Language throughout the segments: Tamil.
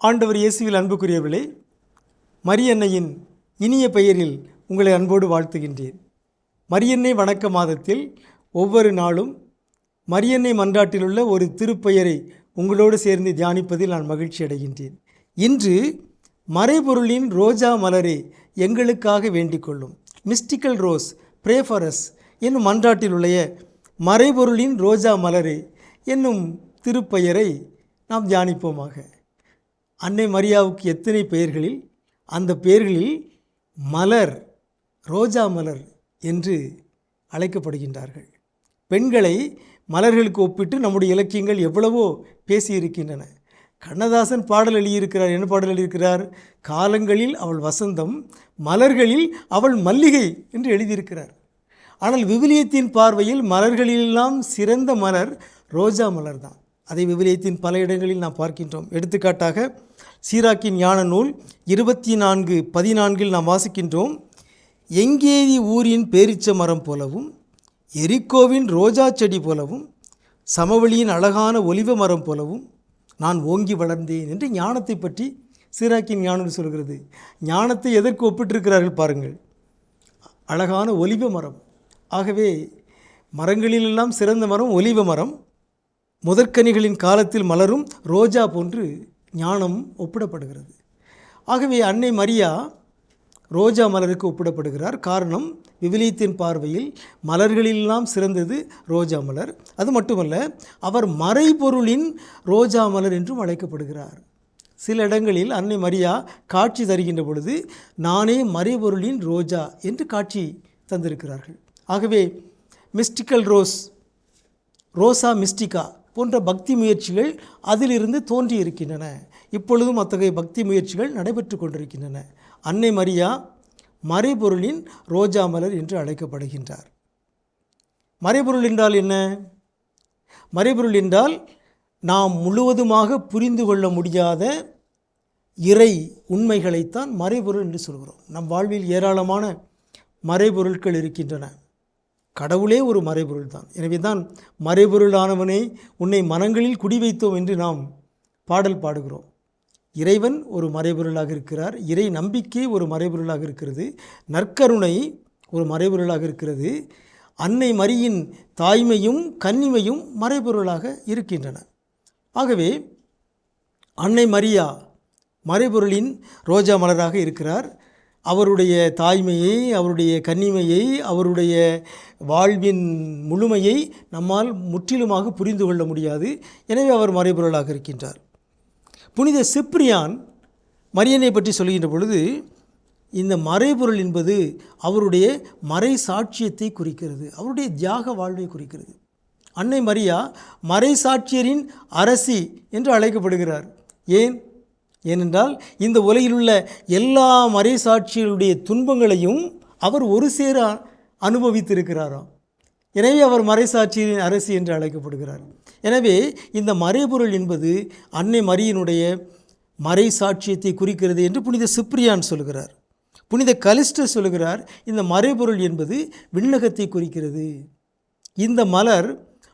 ஆண்டவர் இயேசுவில் அன்புக்குரியவர்களே மரியன்னையின் இனிய பெயரில் உங்களை அன்போடு வாழ்த்துகின்றேன். மரியன்னை வணக்க மாதத்தில் ஒவ்வொரு நாளும் மரியன்னை மன்றாட்டிலுள்ள ஒரு திருப்பெயரை உங்களோடு சேர்ந்து தியானிப்பதில் நான் மகிழ்ச்சி அடைகின்றேன். இன்று மறைபொருளின் ரோஜா மலரே எங்களுக்காக வேண்டிக் கொள்ளும். மிஸ்டிக்கல் ரோஸ் பிரேஃபரஸ் என்னும் மன்றாட்டில் மறைபொருளின் ரோஜா மலரே என்னும் திருப்பெயரை நாம் தியானிப்போமாக. அன்னை மரியாவுக்கு எத்தனை பெயர்களில் அந்த பெயர்களில் மலர் ரோஜா மலர் என்று அழைக்கப்படுகின்றார்கள். பெண்களை மலர்களுக்கு ஒப்பிட்டு நம்முடைய இலக்கியங்கள் எவ்வளவோ பேசியிருக்கின்றன. கண்ணதாசன் பாடல் எழுதியிருக்கிறார் என்ன பாடல் எழுதியிருக்கிறார்? காலங்களில் அவள் வசந்தம் மலர்களில் அவள் மல்லிகை என்று எழுதியிருக்கிறார். ஆனால் விவிலியத்தின் பார்வையில் மலர்களிலெல்லாம் சிறந்த மலர் ரோஜா மலர் தான் அதை விவிலியத்தின் பல இடங்களில் நாம் பார்க்கின்றோம். எடுத்துக்காட்டாக சீராக்கின் ஞான நூல் இருபத்தி நான்கு பதினான்கில் நாம் வாசிக்கின்றோம் எங்கேதி ஊரின் பேரிச்ச மரம் போலவும் எரிக்கோவின் ரோஜா செடி போலவும் சமவெளியின் அழகான ஒலிவ மரம் போலவும் நான் ஓங்கி வளர்ந்தேன் என்று ஞானத்தை பற்றி சீராக்கின் ஞானம் சொல்கிறது. ஞானத்தை எதற்கு ஒப்பிட்டிருக்கிறார்கள் பாருங்கள். அழகான ஒலிவ மரம். ஆகவே மரங்களிலெல்லாம் சிறந்த மரம் ஒலிவ மரம். முதற்கனிகளின் காலத்தில் மலரும் ரோஜா போன்று ஞானம் ஒப்பிடப்படுகிறது. ஆகவே அன்னை மரியா ரோஜா மலருக்கு ஒப்பிடப்படுகிறார். காரணம் விவிலியத்தின் பார்வையில் மலர்களிலெல்லாம் சிறந்தது ரோஜா மலர். அது மட்டுமல்ல அவர் மறைபொருளின் ரோஜா மலர் என்றும் அழைக்கப்படுகிறார். சில இடங்களில் அன்னை மரியா காட்சி தருகின்ற பொழுது நானே மறைபொருளின் ரோஜா என்று காட்சி தந்திருக்கிறார்கள். ஆகவே மிஸ்டிக்கல் ரோஸ் ரோசா மிஸ்டிகா போன்ற பக்தி முயற்சிகள் அதிலிருந்து தோன்றி இருக்கின்றன இப்பொழுதும் அத்தகைய பக்தி முயற்சிகள் நடைபெற்று கொண்டிருக்கின்றன. அன்னை மரியா மறைபொருளின் ரோஜா மலர் என்று அழைக்கப்படுகின்றார். மறைபொருள் என்றால் என்ன? மறைபொருள் என்றால் நாம் முழுவதுமாக புரிந்து கொள்ள முடியாத இறை உண்மைகளைத்தான் மறைபொருள் என்று சொல்கிறோம். நம் வாழ்வில் ஏராளமான மறைபொருட்கள் இருக்கின்றன. கடவுளே ஒரு மறைபொருள் தான் எனவே தான் மறைபொருளானவனே உன்னை மனங்களில் குடி வைத்தோம் என்று நாம் பாடல் பாடுகிறோம். இறைவன் ஒரு மறைபொருளாக இருக்கிறார். இறை நம்பிக்கை ஒரு மறைபொருளாக இருக்கிறது. நற்கருணை ஒரு மறைபொருளாக இருக்கிறது. அன்னை மரியின் தாய்மையும் கன்னிமையும் மறைபொருளாக இருக்கின்றன. ஆகவே அன்னை மரியா மறைபொருளின் ரோஜா மலராக இருக்கிறார். அவருடைய தாய்மையை அவருடைய கன்னிமையை அவருடைய வாழ்வின் முழுமையை நம்மால் முற்றிலுமாக புரிந்து கொள்ள முடியாது. எனவே அவர் மறைபொருளாக இருக்கின்றார். புனித சிப்ரியான் மரியனை பற்றி சொல்கின்ற பொழுது இந்த மறைபொருள் என்பது அவருடைய மறை சாட்சியத்தை குறிக்கிறது. அவருடைய தியாக வாழ்வை குறிக்கிறது. அன்னை மரியா மறை சாட்சியரின் அரசி என்று அழைக்கப்படுகிறார். ஏன்? ஏனென்றால் இந்த உலகில் உள்ள எல்லா மறைசாட்சிகளுடைய துன்பங்களையும் அவர் ஒரு சேர அனுபவித்திருக்கிறாராம். எனவே அவர் மறைசாட்சியின் அரசி என்று அழைக்கப்படுகிறார். எனவே இந்த மறைபொருள் என்பது அன்னை மரியினுடைய மறைசாட்சியத்தை குறிக்கிறது என்று புனித சிப்ரியான் சொல்கிறார். புனித கலிஸ்டர் சொல்கிறார் இந்த மறைபொருள் என்பது விண்ணகத்தை குறிக்கிறது. இந்த மலர்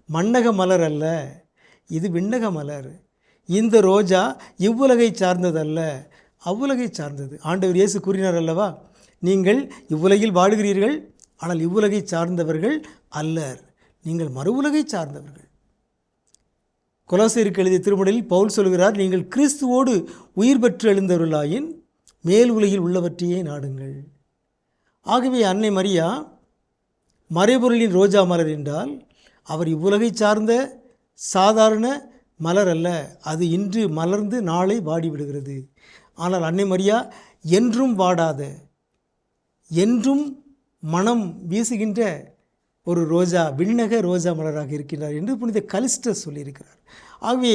மன்னக மலர் அல்ல இது விண்ணக மலர். இந்த ரோஜா இவ்வுலகை சார்ந்ததல்ல அவ்வுலகை சார்ந்தது. ஆண்டவர் இயேசு கூறினார் அல்லவா? நீங்கள் இவ்வுலகில் வாடுகிறீர்கள் ஆனால் இவ்வுலகை சார்ந்தவர்கள் அல்லர். நீங்கள் மறு உலகை சார்ந்தவர்கள். கொலாசியருக்கு எழுதிய திருமணத்தில் பவுல் சொல்கிறார் நீங்கள் கிறிஸ்துவோடு உயிர் பெற்று எழுந்தவர்களாயின் மேல் உலகில் உள்ளவற்றையே நாடுங்கள். ஆகவே அன்னை மரியா மறைபொருளின் ரோஜா மலர் என்றால் அவர் இவ்வுலகை சார்ந்த சாதாரண மலர் அல்ல அது இன்று மலர்ந்து நாளை வாடிவிடுகிறது. ஆனால் அன்னை மரியா என்றும் வாடாத என்றும் மனம் வீசுகின்ற ஒரு ரோஜா விண்ணக ரோஜா மலராக இருக்கின்றார் என்று புனித கலிஸ்டர் சொல்லியிருக்கிறார். ஆகவே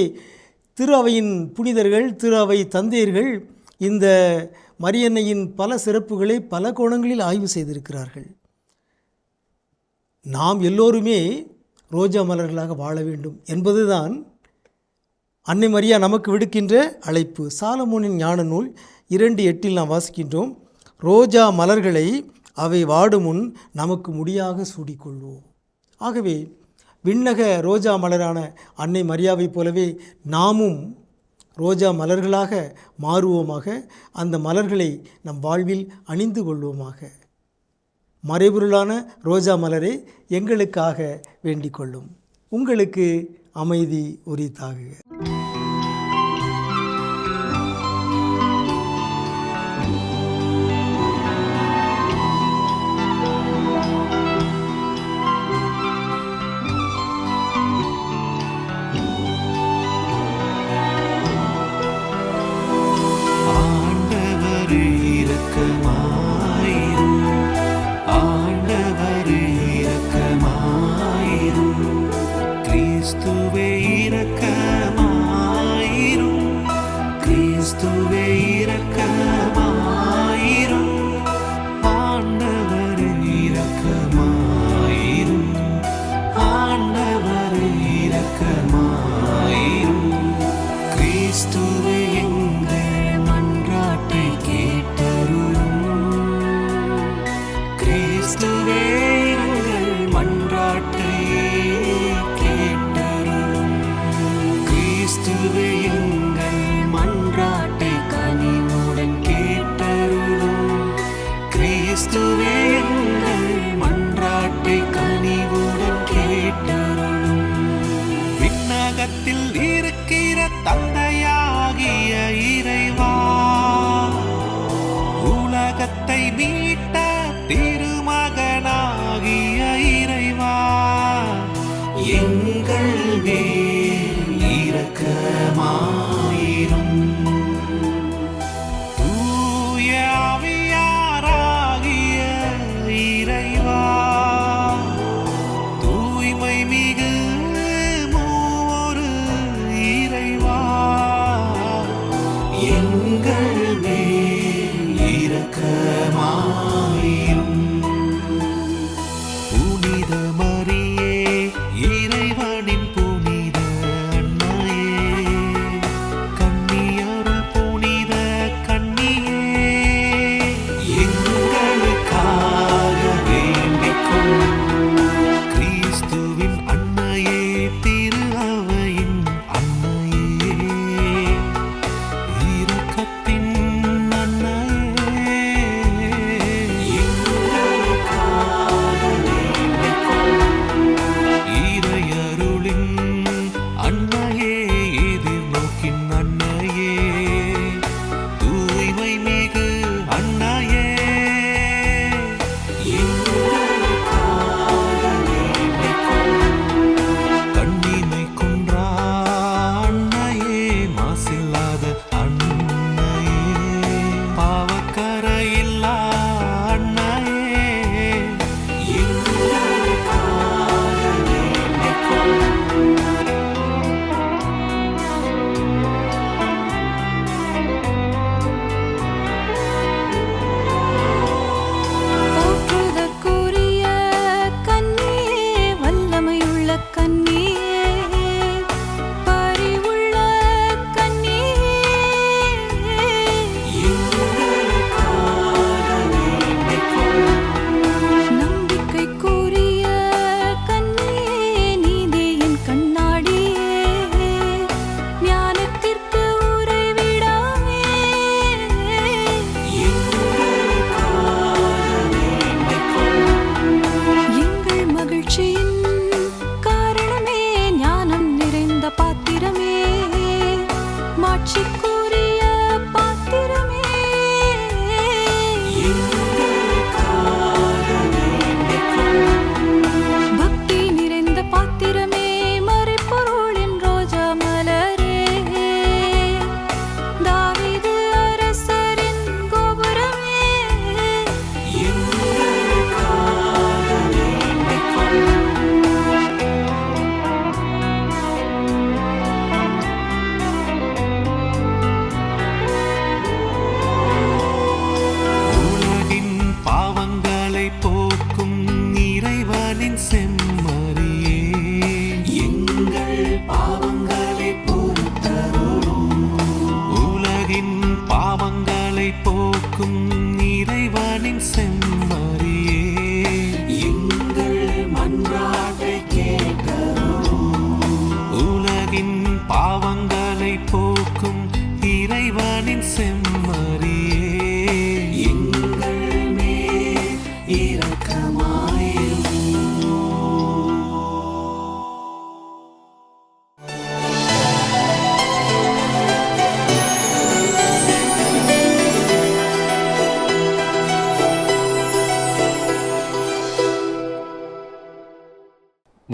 திரு அவையின் புனிதர்கள் திரு அவை தந்தையர்கள் இந்த மரியன்னையின் பல சிறப்புகளை பல கோணங்களில் ஆய்வு செய்திருக்கிறார்கள். நாம் எல்லோருமே ரோஜா மலர்களாக வாழ வேண்டும் என்பதுதான் அன்னை மரியா நமக்கு விடுக்கின்ற அழைப்பு. சாலமோனின் ஞான நூல் இரண்டு எட்டில் நாம் வாசிக்கின்றோம். ரோஜா மலர்களை அவை வாடும் முன் நமக்கு முடியாக சூடிக்கொள்வோம். ஆகவே விண்ணக ரோஜா மலரான அன்னை மரியாவைப் போலவே நாமும் ரோஜா மலர்களாக மாறுவோமாக அந்த மலர்களை நம் வாழ்வில் அணிந்து கொள்வோமாக. மறைபொருளான ரோஜா மலரே எங்களுக்காக வேண்டிக் கொள்ளும். உங்களுக்கு அமைதி உரித்தாகுக.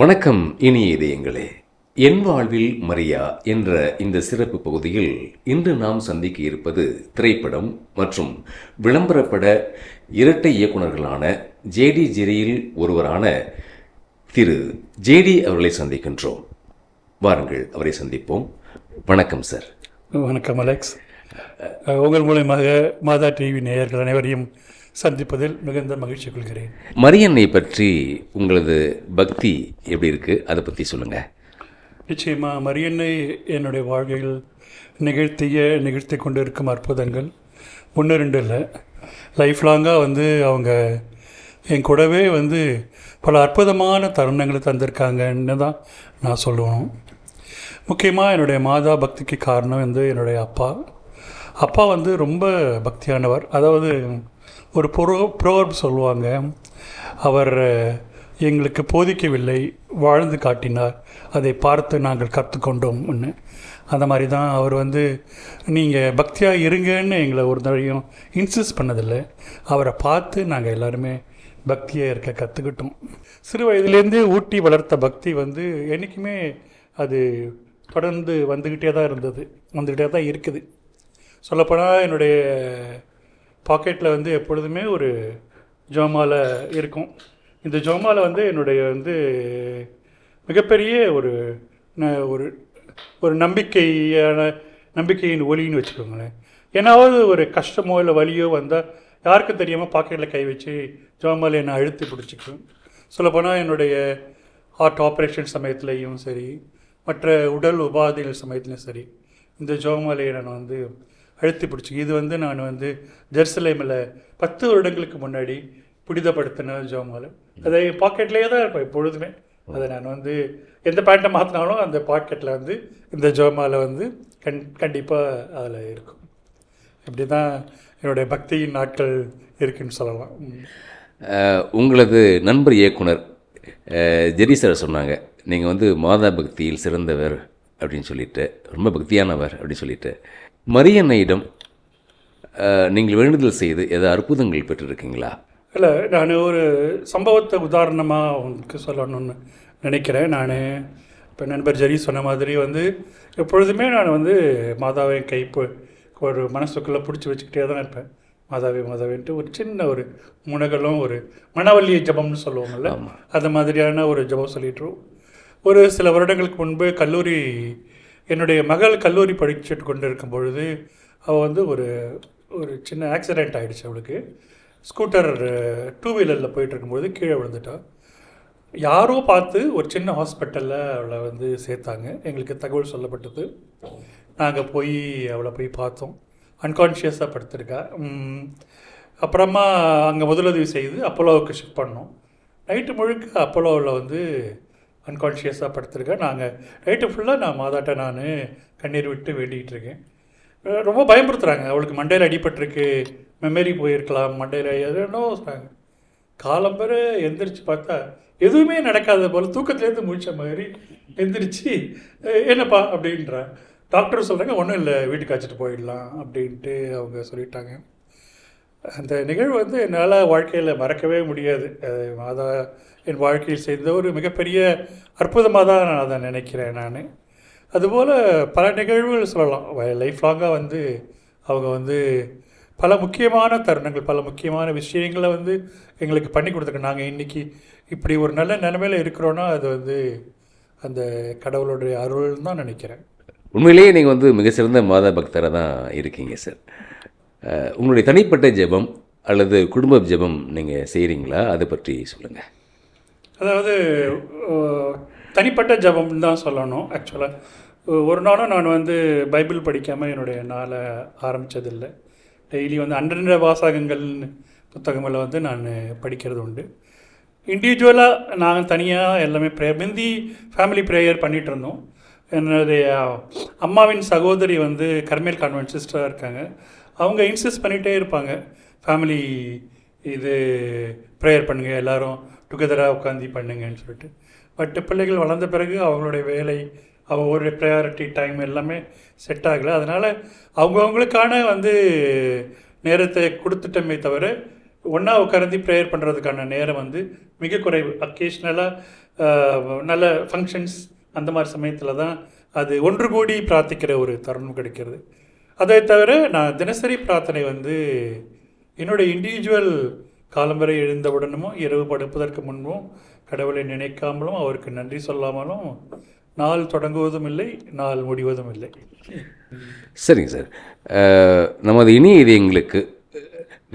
வணக்கம் இனிய இதயங்களே. என் வாழ்வில் மரியா என்ற இந்த சிறப்பு பகுதியில் இன்று நாம் சந்திக்க இருப்பது திரைப்படம் மற்றும் விளம்பரப்பட இரட்டை இயக்குனர்களான ஜேடி ஜெரியில் ஒருவரான திரு ஜேடி அவர்களை சந்திக்கின்றோம். வாருங்கள் அவரை சந்திப்போம். வணக்கம் சார். வணக்கம் அலெக்ஸ். உங்கள் மூலயமாக மாதா டிவி நேயர்கள் அனைவரையும் சந்திப்பதில் மிகுந்த மகிழ்ச்சி கொள்கிறேன். மரியன்னை பற்றி உங்களது பக்தி எப்படி இருக்கு? அதை பற்றி சொல்லுங்க. நிச்சயமாக மரியன்னை என்னுடைய வாழ்க்கையில் நிகழ்த்திய நிகழ்த்தி கொண்டு இருக்கும் அற்புதங்கள் ஒன்று ரெண்டு இல்லை. லைஃப் லாங்காக வந்து அவங்க என் கூடவே வந்து பல அற்புதமான தருணங்களை தந்திருக்காங்கன்னு தான் நான் சொல்லுவேன். முக்கியமாக என்னுடைய மாதா பக்திக்கு காரணம் வந்து என்னுடைய அப்பா. அப்பா வந்து ரொம்ப பக்தியானவர். அதாவது ஒரு புரோ ப்ரோவர்ப் சொல்லுவாங்க. அவர் எங்களுக்கு போதிக்கவில்லை வாழ்ந்து காட்டினார். அதை பார்த்து நாங்கள் கற்றுக்கொண்டோம்னு அந்த மாதிரி தான் அவர் வந்து நீங்கள் பக்தியாக இருங்கன்னு எங்களை ஒரு தடையும் இன்சிஸ்ட் பண்ணதில்லை. அவரை பார்த்து நாங்கள் எல்லாருமே பக்தியாக இருக்க கற்றுக்கிட்டோம் சிறு வயதுலேருந்தே ஊட்டி வளர்த்த பக்தி வந்து என்றைக்குமே அது தொடர்ந்து வந்துக்கிட்டே தான் இருந்தது. வந்துக்கிட்டே தான் இருக்குது. சொல்லப்போனால் என்னுடைய பாக்கெட்டில் வந்து எப்பொழுதுமே ஒரு ஜோமாலை இருக்கும். இந்த ஜோமாலை வந்து என்னுடைய வந்து மிகப்பெரிய ஒரு ஒரு ஒரு நம்பிக்கையான நம்பிக்கையின் ஒளின்னு வச்சுக்கோங்களேன். ஏன்னாவது ஒரு கஷ்டமோ இல்லை வலியோ வந்தால் யாருக்கும் தெரியாமல் பாக்கெட்டில் கை வச்சு ஜோமாலை என்னை அழுத்தி பிடிச்சிக்குவேன் சொல்லப்போனால் என்னுடைய ஹார்ட் ஆப்ரேஷன் சமயத்துலேயும் சரி மற்ற உடல் உபாதைகள் சமயத்துலேயும் சரி இந்த ஜோமாலையை நான் வந்து அழுத்தி பிடிச்சி. இது வந்து நான் வந்து ஜெருசலேமில் பத்து வருடங்களுக்கு முன்னாடி புனிதப்படுத்தின ஜோமாலை. அதை பாக்கெட்லேயே தான் இருப்பேன் எப்பொழுதுமே. அதை நான் வந்து எந்த பேண்ட்டை மாற்றினாலும் அந்த பாக்கெட்டில் வந்து இந்த ஜோமால வந்து கண் கண்டிப்பாக அதில் இருக்கும். இப்படி தான் என்னுடைய பக்தியின் நாட்கள் இருக்குன்னு சொல்லலாம். உங்களது நண்பர் இயக்குனர் அஹ், ஜெரி சார் சொன்னாங்க நீங்கள் வந்து மாதா பக்தியில் சிறந்தவர் அப்படின்னு சொல்லிட்டு. ரொம்ப பக்தியானவர் அப்படின்னு சொல்லிட்டு. மரியன்னையிடம் நீங்கள் வேண்டுதல் செய்து ஏதாவது அற்புதங்கள் பெற்றிருக்கீங்களா? இல்லை நான் ஒரு சம்பவத்தை உதாரணமாக உங்களுக்கு சொல்லணும்னு நினைக்கிறேன். நான் இப்போ நண்பர் ஜெரி சொன்ன மாதிரி வந்து எப்பொழுதுமே நான் வந்து மாதாவை கை பு- ஒரு மனசுக்குள்ளே பிடிச்சி வச்சுக்கிட்டே தான் இருப்பேன். மாதாவே மாதாவேன்ட்டு ஒரு சின்ன ஒரு முனகலும் ஒரு மனவல்லிய ஜபம்னு சொல்லுவாங்கல்ல அந்த மாதிரியான ஒரு ஜபம் சொல்லிட்டுருவோம் ஒரு சில வருடங்களுக்கு முன்பு கல்லூரி என்னுடைய மகள் கல்லூரி படிச்சுட்டு கொண்டு இருக்கும் பொழுது அவள் வந்து ஒரு ஒரு சின்ன ஆக்சிடெண்ட் ஆகிடுச்சு அவளுக்கு. ஸ்கூட்டர் டூ வீலரில் போயிட்டு இருக்கும்போது கீழே விழுந்துட்டாள் யாரோ பார்த்து ஒரு சின்ன ஹாஸ்பிட்டலில் அவளை வந்து சேர்த்தாங்க. எங்களுக்கு தகவல் சொல்லப்பட்டது. நாங்கள் போய் அவளை போய் பார்த்தோம். அன்கான்ஷியஸாக படுத்திருக்கா. அப்புறமா அங்கே முதலுதவி செய்து அப்போலோவுக்கு ஷிஃப்ட் பண்ணோம். நைட்டு முழுக்க அப்போலோவில் வந்து அன்கான்ஷியஸாக படுத்திருக்கேன். நாங்கள் நைட்டு ஃபுல்லாக நான் மாதாட்ட நான் கண்ணீர் விட்டு வேண்டிகிட்டு இருக்கேன். ரொம்ப பயமுறுத்துகிறாங்க அவளுக்கு மண்டையில் அடிபட்டிருக்கு. மெமரி போயிருக்கலாம். மண்டையில் எதுனோ சொல்கிறாங்க காலம்பரை எந்திரிச்சு பார்த்தா எதுவுமே நடக்காத போல் தூக்கத்துலேருந்து முழிச்ச மாதிரி எந்திரிச்சு என்னப்பா? அப்படின்றா. டாக்டர் சொல்கிறாங்க ஒன்றும் இல்லை. வீட்டுக்கு அழைச்சிட்டு போயிடலாம். அப்படின்ட்டு அவங்க சொல்லிட்டாங்க. அந்த நிகழ்வு வந்து என்னால் வாழ்க்கையில் மறக்கவே முடியாது. மாதா என் வாழ்க்கையில் செய்த ஒரு மிகப்பெரிய அற்புதமாக தான் நான் அதை நினைக்கிறேன் நான். அதுபோல் பல நிகழ்வுகள் சொல்லலாம். லைஃப் லாங்காக வந்து அவங்க வந்து பல முக்கியமான தருணங்கள் பல முக்கியமான விஷயங்களை வந்து எங்களுக்கு பண்ணி கொடுத்துருக்கு நாங்கள் இன்றைக்கி இப்படி ஒரு நல்ல நிலைமையில் இருக்கிறோன்னா அது வந்து அந்த கடவுளுடைய அருள்னு தான் நினைக்கிறேன். உண்மையிலேயே நீங்கள் வந்து மிக சிறந்த மாதா பக்தராக தான் இருக்கீங்க சார் உங்களுடைய தனிப்பட்ட ஜெபம் அல்லது குடும்ப ஜெபம் நீங்கள் செய்கிறீங்களா அதை பற்றி சொல்லுங்கள் அதாவது தனிப்பட்ட ஜபம் தான் சொல்லணும் ஆக்சுவலாக ஒரு நாளும் நான் வந்து பைபிள் படிக்காமல் என்னுடைய நாளை ஆரம்பித்ததில்லை டெய்லி வந்து அன்றன்ற வாசகங்கள்னு புத்தகங்களை வந்து நான் படிக்கிறது உண்டு. இண்டிவிஜுவலாக நாங்கள் தனியாக எல்லாமே ப்ரேயர் முந்தி ஃபேமிலி ப்ரேயர் பண்ணிகிட்டு இருந்தோம் என்னுடைய அம்மாவின் சகோதரி வந்து கர்மேல் கான்வென்ட் சிஸ்டராக இருக்காங்க. அவங்க இன்சிஸ்ட் பண்ணிகிட்டே இருப்பாங்க. ஃபேமிலி இது ப்ரேயர் பண்ணுங்கள் எல்லாரும் டுகெதராக உட்காந்து பண்ணுங்கன்னு சொல்லிட்டு. பட் பிள்ளைகள் வளர்ந்த பிறகு அவங்களுடைய வேலை அவங்களுடைய ப்ரையாரிட்டி டைம் எல்லாமே செட் ஆகலை. அதனால் அவங்கவுங்களுக்கான வந்து நேரத்தை கொடுத்துட்டோமே தவிர ஒன்றா உட்காந்து ப்ரேயர் பண்ணுறதுக்கான நேரம் வந்து மிக குறைவு. அக்கேஷ்னலாக நல்ல ஃபங்க்ஷன்ஸ் அந்த மாதிரி சமயத்தில் தான் அது ஒன்று கூடி பிரார்த்திக்கிற ஒரு தருணம் கிடைக்கிறது. அதை தவிர நான் தினசரி பிரார்த்தனை வந்து என்னுடைய இண்டிவிஜுவல் காலம்பரை எழுந்தவுடனும் இரவு படுப்பதற்கு முன்பும் கடவுளை நினைக்காமலும் அவருக்கு நன்றி சொல்லாமலும் நாள் தொடங்குவதும் இல்லை நாள் முடிவதும் இல்லை. சரிங்க சார். நமது இனிய இதயங்களுக்கு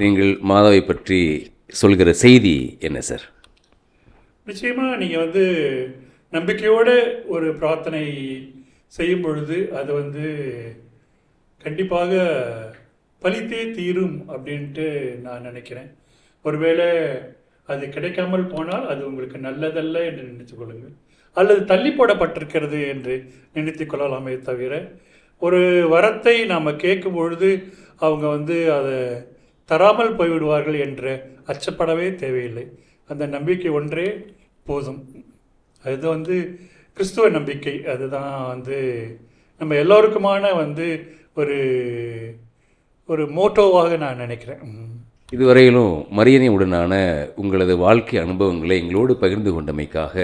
நீங்கள் மாதாவை பற்றி சொல்கிற செய்தி என்ன சார்? நிச்சயமாக நீங்கள் வந்து நம்பிக்கையோடு ஒரு பிரார்த்தனை செய்யும் பொழுது அது வந்து கண்டிப்பாக பலித்தே தீரும் அப்படின்ட்டு நான் நினைக்கிறேன். ஒருவேளை அது கிடைக்காமல் போனால் அது உங்களுக்கு நல்லதல்ல என்று நினைத்து கொள்ளுங்கள். அல்லது தள்ளி போடப்பட்டிருக்கிறது என்று நினைத்துக் கொள்ளலாமே தவிர ஒரு வரத்தை நாம் கேட்கும் பொழுது அவங்க வந்து அதை தராமல் போய்விடுவார்கள் என்று அச்சப்படவே தேவையில்லை. அந்த நம்பிக்கை ஒன்றே போதும். அது வந்து கிறிஸ்துவ நம்பிக்கை. அதுதான் வந்து நம்ம எல்லோருக்குமான வந்து ஒரு ஒரு மோட்டோவாக நான் நினைக்கிறேன். இதுவரையிலும் மரியனை உடனான உங்களது வாழ்க்கை அனுபவங்களை எங்களோடு பகிர்ந்து கொண்டமைக்காக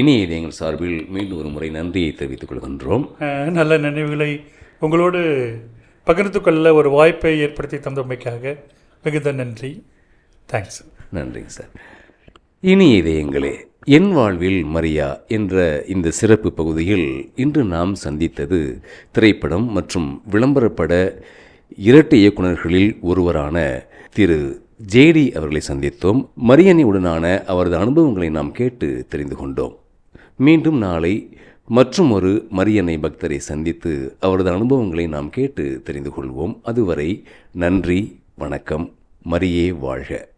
இனிய இதயங்கள் சார்பில் மீண்டும் ஒரு முறை நன்றியை தெரிவித்துக் கொள்கின்றோம். நல்ல நினைவுகளை உங்களோடு பகிர்ந்து கொள்ள ஒரு வாய்ப்பை ஏற்படுத்தி தந்தமைக்காக மிகுந்த நன்றி. தேங்க்ஸ் நன்றிங்க சார். இனிய இதயங்களே என் வாழ்வில் மரியா என்ற இந்த சிறப்பு பகுதியில் இன்று நாம் சந்தித்தது திரைப்படம் மற்றும் விளம்பரப்பட இரட்டை இயக்குனர்களில் ஒருவரான திரு ஜேடி அவர்களை சந்தித்தோம். மரியனையுடனான அவரது அனுபவங்களை நாம் கேட்டு தெரிந்து கொண்டோம். மீண்டும் நாளை மற்றும் ஒரு மரியனை பக்தரை சந்தித்து அவரது அனுபவங்களை நாம் கேட்டு தெரிந்து கொள்வோம். அதுவரை நன்றி வணக்கம். மரியே வாழ்க.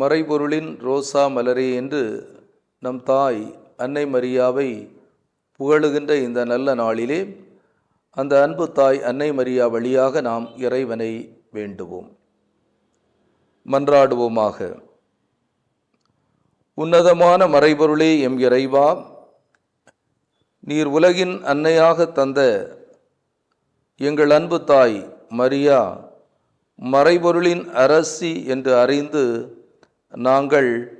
மறைபொருளின் ரோசா மலரே என்று நம் தாய் அன்னை மரியாவை புகழுகின்ற இந்த நல்ல நாளிலே அந்த அன்பு தாய் அன்னை மரியா வழியாக நாம் இறைவனை வேண்டுவோம். மன்றாடுவோமாக. உன்னதமான மறைபொருளே எம் இறைவா நீர் உலகின் அன்னையாக தந்த எங்கள் அன்பு தாய் மரியா மறைபொருளின் அரசி என்று அறிந்து நாங்கள்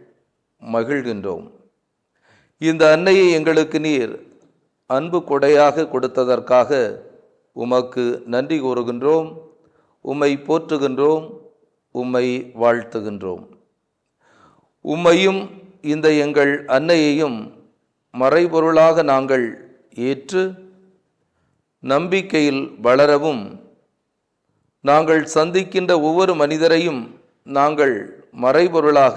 மகிழ்கின்றோம். இந்த அன்னையை எங்களுக்கு நீர் அன்பு கொடையாக கொடுத்ததற்காக உமக்கு நன்றி கூறுகின்றோம். உம்மை போற்றுகின்றோம். உம்மை வாழ்த்துகின்றோம். உம்மையும் இந்த எங்கள் அன்னையையும் மறைபொருளாக நாங்கள் ஏற்று நம்பிக்கையில் வளரவும் நாங்கள் சந்திக்கின்ற ஒவ்வொரு மனிதரையும் நாங்கள் மறைபொருளாக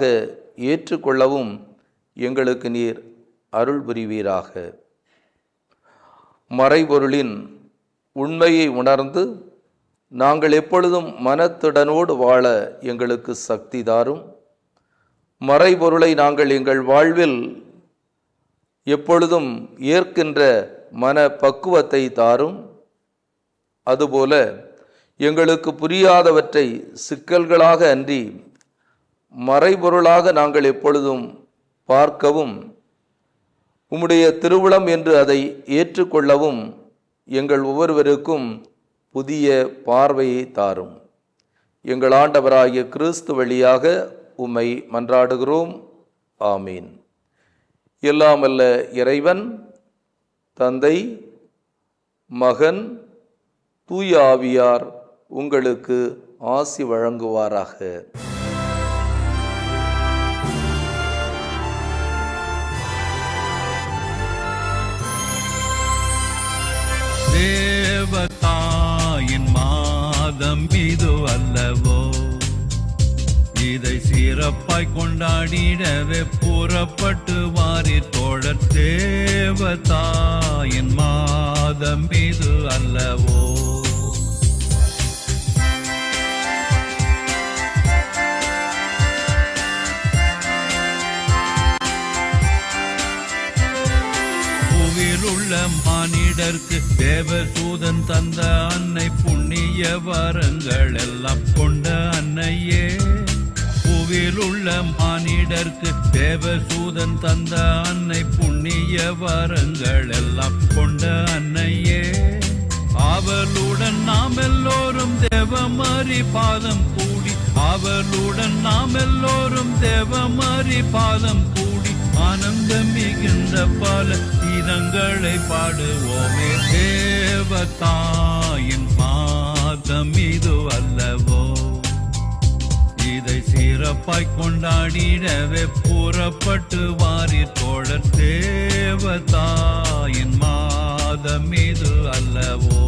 ஏற்றுக்கொள்ளவும் எங்களுக்கு நீர் அருள் புரிவீராக. மறைபொருளின் உண்மையை உணர்ந்து நாங்கள் எப்பொழுதும் மனத்துடனோடு வாழ எங்களுக்கு சக்தி தாரும். மறைபொருளை நாங்கள் எங்கள் வாழ்வில் எப்பொழுதும் ஏற்கின்ற மன பக்குவத்தை தாரும். அதுபோல எங்களுக்கு புரியாதவற்றை சிக்கல்களாக அன்றி மறைபொருளாக நாங்கள் எப்பொழுதும் பார்க்கவும் உம்முடைய திருவுளம் என்று அதை ஏற்றுக்கொள்ளவும் எங்கள் ஒவ்வொருவருக்கும் புதிய பார்வையை தாரும். எங்கள் ஆண்டவராகிய கிறிஸ்து வழியாக உம்மை மன்றாடுகிறோம். ஆமீன். எல்லாமல்ல இறைவன் தந்தை மகன் தூய ஆவியார் உங்களுக்கு ஆசி வழங்குவாராக. சிறப்பாய் கொண்டாடிடவே புறப்பட்டு வாரி தோழர் தேவதாயின் மாதம் இது அல்லவோ? உயிருள்ள மானிடர்க்கு தேவதூதன் தந்த அன்னை புண்ணிய வரங்கள் மானிடர்க்கு தேவசூதன் தந்த அன்னை புண்ணிய வரங்கள் எல்லாம் கொண்ட அன்னையே. அவளுடன் நாம் எல்லோரும் தேவமரி பாதம் கூடி அவளுடன் நாம் எல்லோரும் தேவமரி பாதம் கூடி ஆனந்தம் மிகுந்த பல கீதங்களை பாடுவோமே. தேவதாயின் சிறப்பாய் கொண்டாடிடவே புறப்பட்டு வாரிர் தோழர் தேவதாயின் மாதம் இது அல்லவோ?